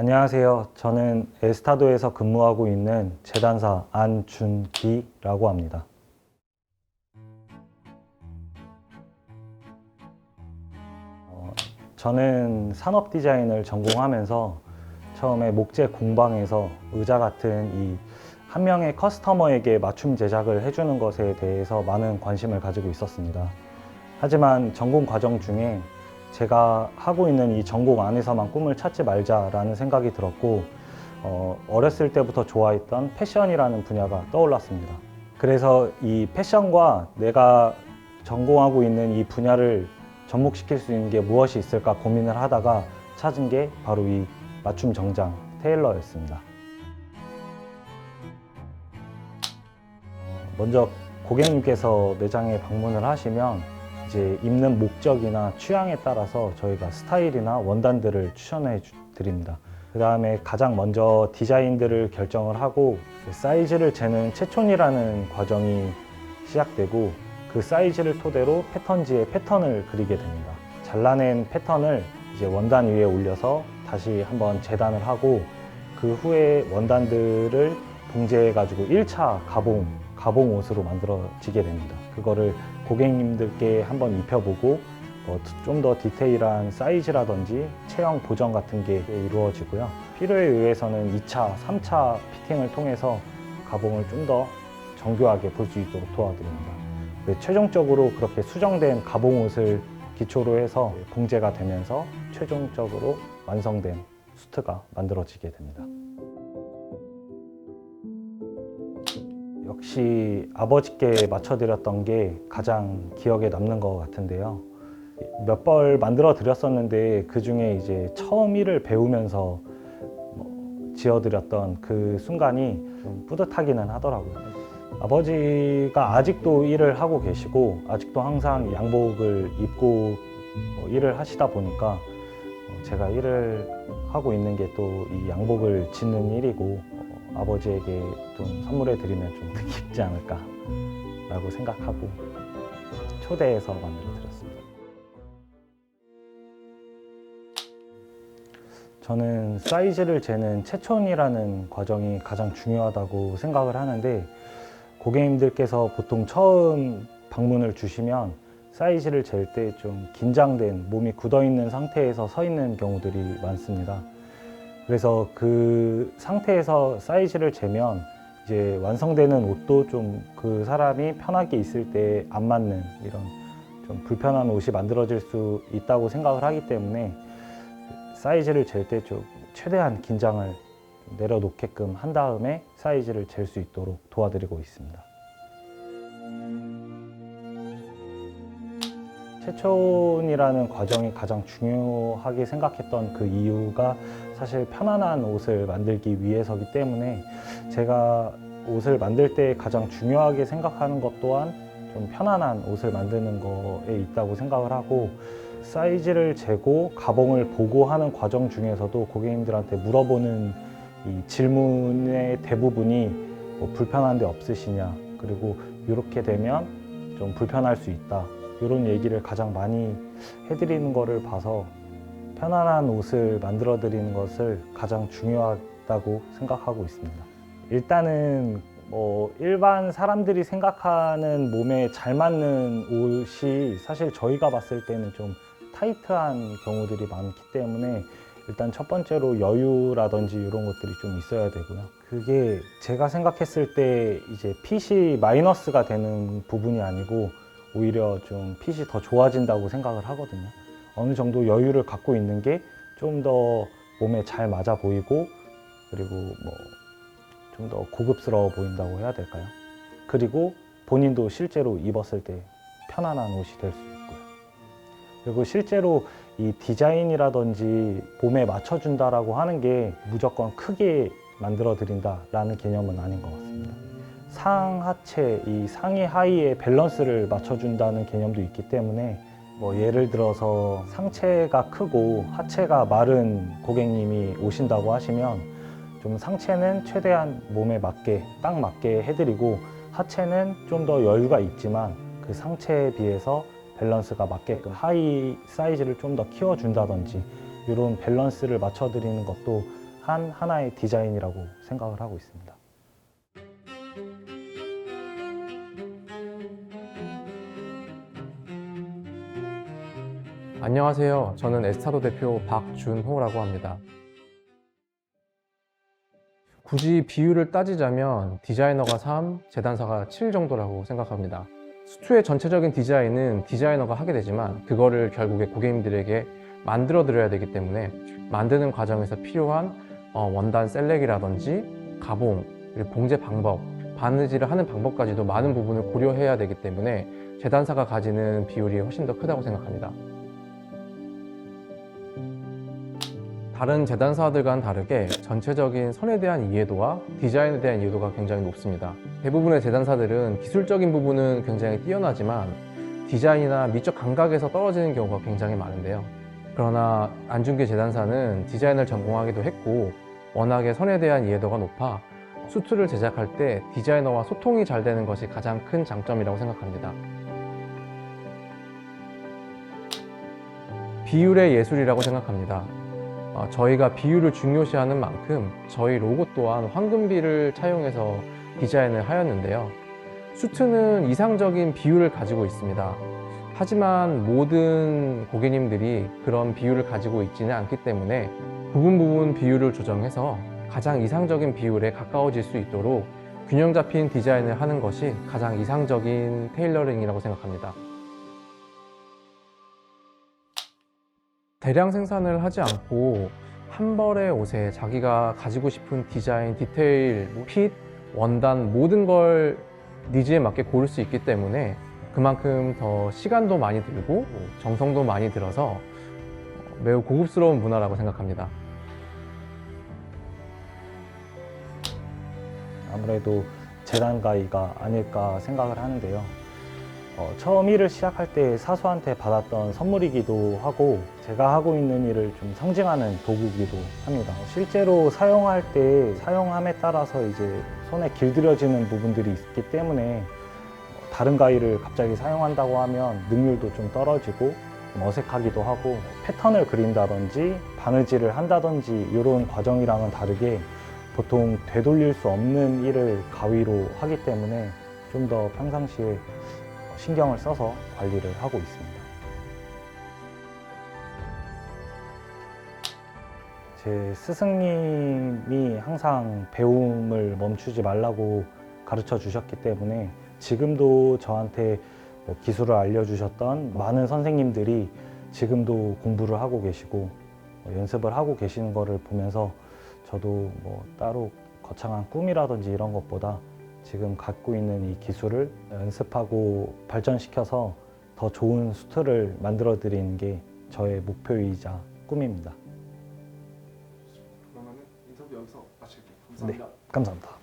안녕하세요. 저는 에스타도에서 근무하고 있는 재단사 안준기라고 합니다. 어, 저는 산업 디자인을 전공하면서 처음에 목재 공방에서 의자 같은 이 한 명의 커스터머에게 맞춤 제작을 해주는 것에 대해서 많은 관심을 가지고 있었습니다. 하지만 전공 과정 중에 제가 하고 있는 이 전공 안에서만 꿈을 찾지 말자라는 생각이 들었고 어, 어렸을 때부터 좋아했던 패션이라는 분야가 떠올랐습니다. 그래서 이 패션과 내가 전공하고 있는 이 분야를 접목시킬 수 있는 게 무엇이 있을까 고민을 하다가 찾은 게 바로 이 맞춤 정장 테일러였습니다. 먼저 고객님께서 매장에 방문을 하시면 이제 입는 목적이나 취향에 따라서 저희가 스타일이나 원단들을 추천해 주- 드립니다. 그 다음에 가장 먼저 디자인들을 결정을 하고 그 사이즈를 재는 채촌이라는 과정이 시작되고 그 사이즈를 토대로 패턴지에 패턴을 그리게 됩니다. 잘라낸 패턴을 이제 원단 위에 올려서 다시 한번 재단을 하고 그 후에 원단들을 봉제해 가지고 1차 가봉 가봉 옷으로 만들어지게 됩니다. 그거를 고객님들께 한번 입혀보고 뭐좀더 디테일한 사이즈라든지 체형 보정 같은 게 이루어지고요. 필요에 의해서는 2차, 3차 피팅을 통해서 가봉을 좀 더 정교하게 볼 수 있도록 도와드립니다. 네, 최종적으로 그렇게 수정된 가봉 옷을 기초로 해서 봉제가 되면서 최종적으로 완성된 수트가 만들어지게 됩니다. 역시 아버지께 맞춰드렸던 게 가장 기억에 남는 것 같은데요. 몇 벌 만들어 드렸었는데 그 중에 이제 처음 일을 배우면서 뭐 지어드렸던 그 순간이 좀 뿌듯하기는 하더라고요. 아버지가 아직도 일을 하고 계시고 아직도 항상 양복을 입고 뭐 일을 하시다 보니까 어, 제가 일을 하고 있는 게 또 이 양복을 짓는 일이고 어, 아버지에게 좀 선물해 드리면 좀 뜻깊지 않을까라고 생각하고 초대해서 만들어 드렸습니다. 저는 사이즈를 재는 채촌이라는 과정이 가장 중요하다고 생각을 하는데 고객님들께서 보통 처음 방문을 주시면 사이즈를 잴 때 좀 긴장된 몸이 굳어 있는 상태에서 서 있는 경우들이 많습니다. 그래서 그 상태에서 사이즈를 재면 이제 완성되는 옷도 좀 그 사람이 편하게 있을 때 안 맞는 이런 좀 불편한 옷이 만들어질 수 있다고 생각을 하기 때문에 사이즈를 잴 때 좀 최대한 긴장을 내려놓게끔 한 다음에 사이즈를 잴 수 있도록 도와드리고 있습니다. 채촌이라는 과정이 가장 중요하게 생각했던 그 이유가 사실 편안한 옷을 만들기 위해서기 때문에 제가 옷을 만들 때 가장 중요하게 생각하는 것 또한 좀 편안한 옷을 만드는 거에 있다고 생각을 하고 사이즈를 재고 가봉을 보고 하는 과정 중에서도 고객님들한테 물어보는 이 질문의 대부분이 뭐 불편한 데 없으시냐 그리고 이렇게 되면 좀 불편할 수 있다 이런 얘기를 가장 많이 해드리는 거를 봐서 편안한 옷을 만들어 드리는 것을 가장 중요하다고 생각하고 있습니다. 일단은 뭐 일반 사람들이 생각하는 몸에 잘 맞는 옷이 사실 저희가 봤을 때는 좀 타이트한 경우들이 많기 때문에 일단 첫 번째로 여유라든지 이런 것들이 좀 있어야 되고요. 그게 제가 생각했을 때 이제 핏이 마이너스가 되는 부분이 아니고 오히려 좀 핏이 더 좋아진다고 생각을 하거든요. 어느 정도 여유를 갖고 있는 게 좀 더 몸에 잘 맞아 보이고 그리고 뭐 좀 더 고급스러워 보인다고 해야 될까요? 그리고 본인도 실제로 입었을 때 편안한 옷이 될 수 있고요. 그리고 실제로 이 디자인이라든지 몸에 맞춰준다라고 하는 게 무조건 크게 만들어 드린다라는 개념은 아닌 것 같습니다. 상하체, 이 상의 하의의 밸런스를 맞춰준다는 개념도 있기 때문에 뭐 예를 들어서 상체가 크고 하체가 마른 고객님이 오신다고 하시면 좀 상체는 최대한 몸에 맞게 딱 맞게 해드리고 하체는 좀 더 여유가 있지만 그 상체에 비해서 밸런스가 맞게끔 하의 사이즈를 좀 더 키워준다든지 이런 밸런스를 맞춰드리는 것도 한 하나의 디자인이라고 생각을 하고 있습니다. 안녕하세요. 저는 에스타도 대표 박준호라고 합니다. 굳이 비율을 따지자면 디자이너가 3, 재단사가 7 정도라고 생각합니다. 수트의 전체적인 디자인은 디자이너가 하게 되지만 그거를 결국에 고객님들에게 만들어 드려야 되기 때문에 만드는 과정에서 필요한 어, 원단 셀렉이라든지 가봉, 그리고 봉제 방법, 바느질을 하는 방법까지도 많은 부분을 고려해야 되기 때문에 재단사가 가지는 비율이 훨씬 더 크다고 생각합니다. 다른 재단사들과는 다르게 전체적인 선에 대한 이해도와 디자인에 대한 이해도가 굉장히 높습니다. 대부분의 재단사들은 기술적인 부분은 굉장히 뛰어나지만 디자인이나 미적 감각에서 떨어지는 경우가 굉장히 많은데요. 그러나 안중기 재단사는 디자인을 전공하기도 했고 워낙에 선에 대한 이해도가 높아 수트를 제작할 때 디자이너와 소통이 잘 되는 것이 가장 큰 장점이라고 생각합니다. 비율의 예술이라고 생각합니다. 어, 저희가 비율을 중요시하는 만큼 저희 로고 또한 황금비를 차용해서 디자인을 하였는데요. 수트는 이상적인 비율을 가지고 있습니다. 하지만 모든 고객님들이 그런 비율을 가지고 있지는 않기 때문에 부분 부분 비율을 조정해서 가장 이상적인 비율에 가까워질 수 있도록 균형 잡힌 디자인을 하는 것이 가장 이상적인 테일러링이라고 생각합니다. 대량 생산을 하지 않고 한 벌의 옷에 자기가 가지고 싶은 디자인, 디테일, 뭐 핏, 원단 모든 걸 니즈에 맞게 고를 수 있기 때문에 그만큼 더 시간도 많이 들고 정성도 많이 들어서 매우 고급스러운 문화라고 생각합니다. 아무래도 재단가이가 아닐까 생각을 하는데요. 어, 처음 일을 시작할 때 사수한테 받았던 선물이기도 하고 제가 하고 있는 일을 좀 상징하는 도구이기도 합니다. 실제로 사용할 때 사용함에 따라서 이제 손에 길들여지는 부분들이 있기 때문에 다른 가위를 갑자기 사용한다고 하면 능률도 좀 떨어지고 좀 어색하기도 하고 패턴을 그린다든지 바느질을 한다든지 이런 과정이랑은 다르게 보통 되돌릴 수 없는 일을 가위로 하기 때문에 좀 더 평상시에 신경을 써서 관리를 하고 있습니다. 제 스승님이 항상 배움을 멈추지 말라고 가르쳐 주셨기 때문에 지금도 저한테 뭐 기술을 알려주셨던 많은 선생님들이 지금도 공부를 하고 계시고 뭐 연습을 하고 계시는 거를 보면서 저도 뭐 따로 거창한 꿈이라든지 이런 것보다 지금 갖고 있는 이 기술을 연습하고 발전시켜서 더 좋은 수트를 만들어 드리는 게 저의 목표이자 꿈입니다. 그러면 인터뷰 여기서 마칠게요. 감사합니다. 감사합니다.